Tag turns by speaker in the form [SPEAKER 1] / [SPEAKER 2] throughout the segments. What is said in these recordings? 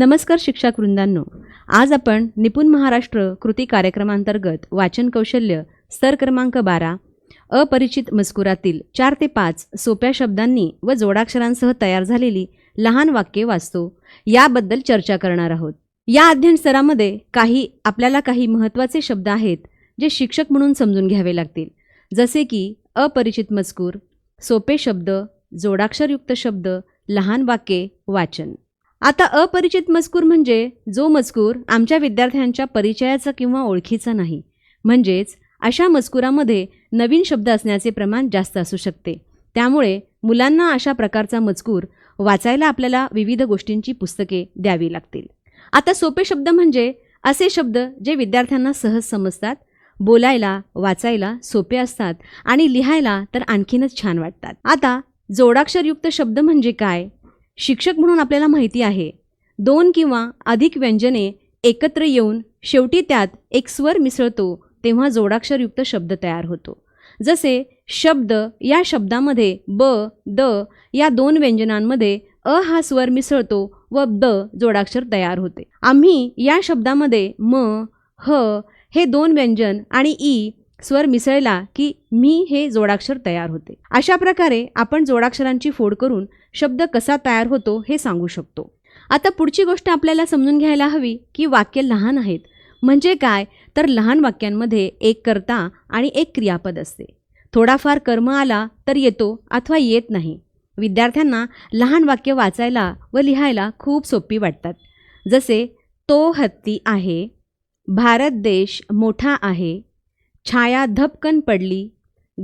[SPEAKER 1] नमस्कार शिक्षक वृंदांनो आज आपण निपुण महाराष्ट्र कृती कार्यक्रमांतर्गत वाचन कौशल्य स्तर क्रमांक बारा अपरिचित मजकुरातील चार ते पाच सोप्या शब्दांनी व जोडाक्षरांसह तयार झालेली लहान वाक्ये वाचतो. याबद्दल चर्चा करणार आहोत. या अध्ययन स्तरामध्ये काही आपल्याला काही महत्त्वाचे शब्द आहेत जे शिक्षक म्हणून समजून घ्यावे लागतील. जसे की अपरिचित मजकूर सोपे शब्द जोडाक्षरयुक्त शब्द लहान वाक्ये वाचन. आता अपरिचित मजकूर म्हणजे जो मजकूर आमच्या विद्यार्थ्यांच्या परिचयाचा किंवा ओळखीचा नाही. म्हणजेच अशा मजकुरामध्ये नवीन शब्द असण्याचे प्रमाण जास्त असू शकते. त्यामुळे मुलांना अशा प्रकारचा मजकूर वाचायला आपल्याला विविध गोष्टींची पुस्तके द्यावी लागतील. आता सोपे शब्द म्हणजे असे शब्द जे विद्यार्थ्यांना सहज समजतात बोलायला वाचायला सोपे असतात आणि लिहायला तर आणखीनच छान वाटतात. आता जोडाक्षरयुक्त शब्द म्हणजे काय? शिक्षक म्हणून आपल्याला माहिती आहे. दोन किंवा अधिक व्यंजने एकत्र येऊन शेवटी त्यात एक स्वर मिसळतो तेव्हा जोडाक्षरयुक्त शब्द तयार होतो. जसे शब्द या शब्दामध्ये ब द या दोन व्यंजनांमध्ये अ हा स्वर मिसळतो व द जोडाक्षर तयार होते. आम्ही या शब्दामध्ये म ह हे दोन व्यंजन आणि ई स्वर मिसळला की मी हे जोडाक्षर तयार होते. अशा प्रकारे आपण जोडाक्षरांची फोड करून शब्द कसा तयार होतो हे सांगू शकतो. आता पुढची गोष्ट आपल्याला समजून घ्यायला हवी की वाक्य लहान आहेत. म्हणजे काय? तर लहान वाक्यांमध्ये एक कर्ता आणि एक क्रियापद असते. थोडाफार कर्म आला तर येतो अथवा येत नाही. विद्यार्थ्यांना लहान वाक्य वाचायला व लिहायला खूप सोपी वाटतात. जसे तो हत्ती आहे भारत देश मोठा आहे छाया धपकन पडली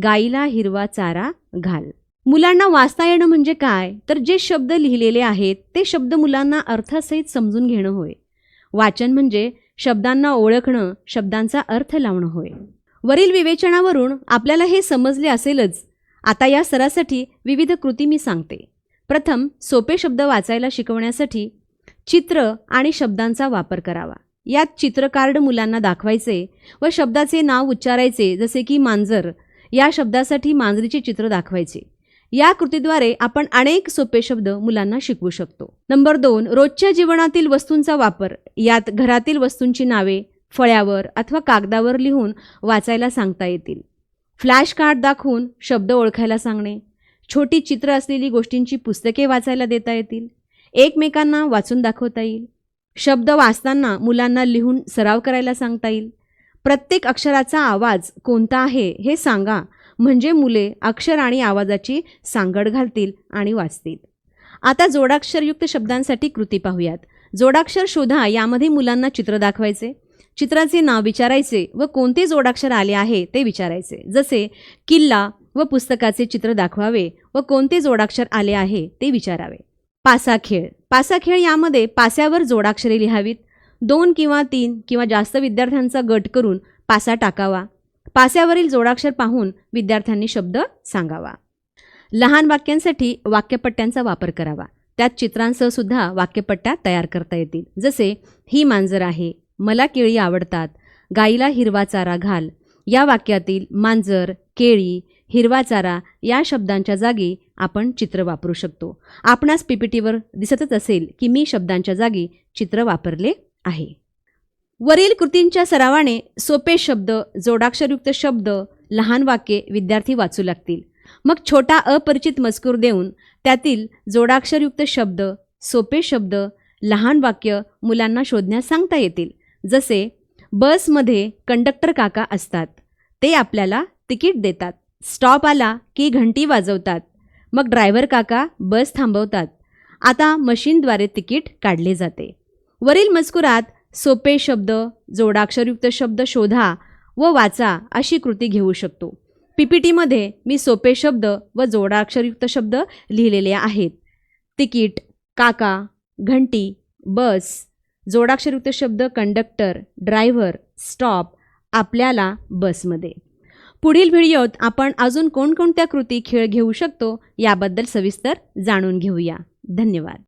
[SPEAKER 1] गाईला हिरवा चारा घाल. मुलांना वाचता येणं म्हणजे काय? तर जे शब्द लिहिलेले आहेत ते शब्द मुलांना अर्थासहित समजून घेणं होय. वाचन म्हणजे शब्दांना ओळखणं शब्दांचा अर्थ लावणं होय. वरील विवेचनावरून आपल्याला हे समजले असेलच. आता या सरासाठी विविध कृती मी सांगते. प्रथम सोपे शब्द वाचायला शिकवण्यासाठी चित्र आणि शब्दांचा वापर करावा. यात चित्र कार्ड मुलांना दाखवायचे व शब्दाचे नाव उच्चारायचे जसे की मांजर. या शब्दासाठी मांजरीचे चित्र दाखवायचे. या कृतीद्वारे आपण अनेक सोपे शब्द मुलांना शिकवू शकतो. नंबर दोन रोजच्या जीवनातील वस्तूंचा वापर. यात घरातील वस्तूंची नावे फळ्यावर अथवा कागदावर लिहून वाचायला सांगता येतील. फ्लॅश कार्ड दाखवून शब्द ओळखायला सांगणे. छोटी चित्र असलेली गोष्टींची पुस्तके वाचायला देता येतील. एकमेकांना वाचून दाखवता येईल. शब्द वाचताना मुलांना लिहून सराव करायला सांगता येईल. प्रत्येक अक्षराचा आवाज कोणता आहे हे सांगा. म्हणजे मुले अक्षर आणि आवाजाची सांगड घालतील आणि वाचतील. आता जोडाक्षरयुक्त शब्दांसाठी कृती पाहूयात. जोडाक्षर शोधा यामध्ये मुलांना चित्र दाखवायचे चित्राचे नाव विचारायचे व कोणते जोडाक्षर आले आहे ते विचारायचे. जसे किल्ला व पुस्तकाचे चित्र दाखवावे व कोणते जोडाक्षर आले आहे ते विचारावे. पासा खेळ पासा खेळ यामध्ये पास्यावर जोडाक्षरे लिहावीत. दोन किंवा तीन किंवा जास्त विद्यार्थ्यांचा गट करून पासा टाकावा. पास्यावरील जोडाक्षर पाहून विद्यार्थ्यांनी शब्द सांगावा. लहान वाक्यांसाठी वाक्यपट्ट्यांचा वापर करावा. त्यात चित्रांसह सुद्धा वाक्यपट्ट्या तयार करता येतील. जसे ही मांजर आहे. मला केळी आवडतात. गाईला हिरवा चारा घाल. या वाक्यातील मांजर केळी हिरवा चारा या शब्दांच्या जागी आपण चित्र वापरू शकतो. आपणास पी पी टीवर दिसतच असेल की मी शब्दांच्या जागी चित्र वापरले आहे. वरील कृतींच्या सरावाने सोपे शब्द जोडाक्षरयुक्त शब्द लहान वाक्ये विद्यार्थी वाचू लागतील. मग छोटा अपरिचित मजकूर देऊन त्यातील जोडाक्षरयुक्त शब्द सोपे शब्द लहान वाक्य मुलांना शोधण्यास सांगता येतील. जसे बसमध्ये कंडक्टर काका असतात. ते आपल्याला तिकीट देतात. स्टॉप आला की घंटी वाजवतात. मग ड्रायव्हर काका बस थांबवतात. आता मशीनद्वारे तिकीट काढले जाते. वरील मजकुरात सोपे शब्द जोडाक्षरयुक्त शब्द शोधा व वाचा अशी कृती घेऊ शकतो. पी पी टीमध्ये मी सोपे शब्द व जोडाक्षरयुक्त शब्द लिहिलेले आहेत. तिकीट काका घंटी बस जोडाक्षरयुक्त शब्द कंडक्टर ड्रायव्हर स्टॉप आपल्याला बसमध्ये. पुढील व्हिडिओत आपण अजून कोणकोणत्या कृती खेळ घेऊ शकतो याबद्दल सविस्तर जाणून घेऊया. धन्यवाद.